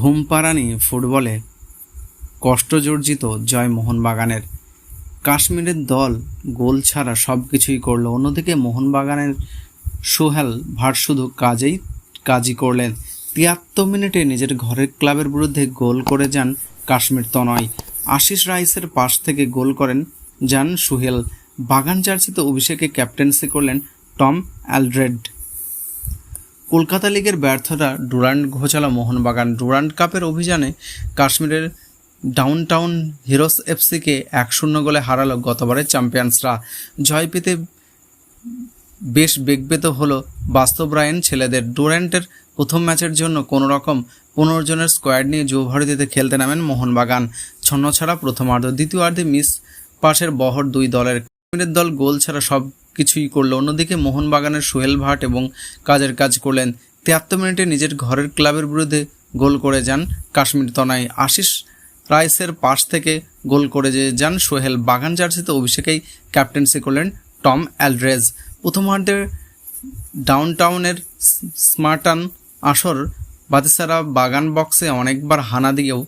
ঘুমপাড়ানি ফুটবলে কষ্টজর্জিত জয় মোহনবাগানের কাশ্মীরের দল গোল ছাড়া সব কিছুই করল, অন্যদিকে মোহনবাগানের সোহেল ভাট শুধু কাজেই কাজই করলেন। তিয়াত্তর মিনিটে নিজের ঘরের ক্লাবের বিরুদ্ধে গোল করে যান কাশ্মীর তনয়। আশিস রাইসের পাশ থেকে গোল করেন যান সুহেল। বাগান জার্সিতে অভিষেকে ক্যাপ্টেন্সি করলেন টম অ্যালড্রেড। কলকাতা লিগের ব্যর্থতা, ডুরান্ড ঘোচালা মোহনবাগান। ডুরান্ড কাপের অভিযানে কাশ্মীরের ডাউনটাউন হিরোস এফসিকে এক শূন্য গোলে হারালো গতবারের চ্যাম্পিয়ন্সরা। জয় পেতে বেশ বেগবেত হলো বাস্তবরায়ণ ছেলেদের। ডুরান্টের প্রথম ম্যাচের জন্য কোনো রকম পনেরো জনের স্কোয়াড নিয়ে যুবভারতীতে খেলতে নামেন মোহনবাগান। ছন্ন ছাড়া প্রথমার্ধ, দ্বিতীয়ার্ধে মিস পাশের বহর দুই দলের। কাশ্মীরের দল গোল ছাড়া সব কিছুই করল। অন্যদিকে মোহনবাগানের সোহেল ভাট এবং কাজের কাজ করলেন তিয়াত্তর মিনিটে নিজের ঘরের ক্লাবের বিরুদ্ধে গোল করে যান কাশ্মীর তনায় আশিস রাইসের পাশ থেকে গোল করে যে যান সোহেল, বাগান জার্সিতে অভিষেকেই ক্যাপ্টেন্সি করলেন টম অ্যালড্রেজ। প্রথমার্ধে ডাউনটাউনের স্মার্টান আসর বাতিসারা বাগান বক্সে অনেকবার হানা দিয়েও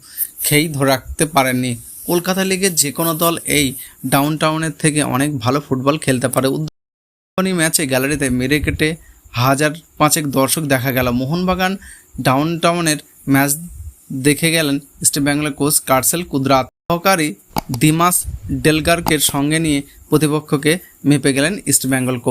খেই ধরে রাখতে পারেননি। কলকাতা লিগের যে কোনো দল এই ডাউনটাউনের থেকে অনেক ভালো ফুটবল খেলতে পারে। উদ্বোধনী ম্যাচে গ্যালারিতে মেরে কেটে হাজার পাঁচেক দর্শক দেখা গেল। মোহনবাগান ডাউন টাউনের ম্যাচ দেখে গেলেন ইস্ট বেঙ্গলের কোচ কার্সেল কুদরাত। সহকারী দিমাস ডেলগার্কের সঙ্গে নিয়ে প্রতিপক্ষকে মেপে গেলেন ইস্ট বেঙ্গল কোচ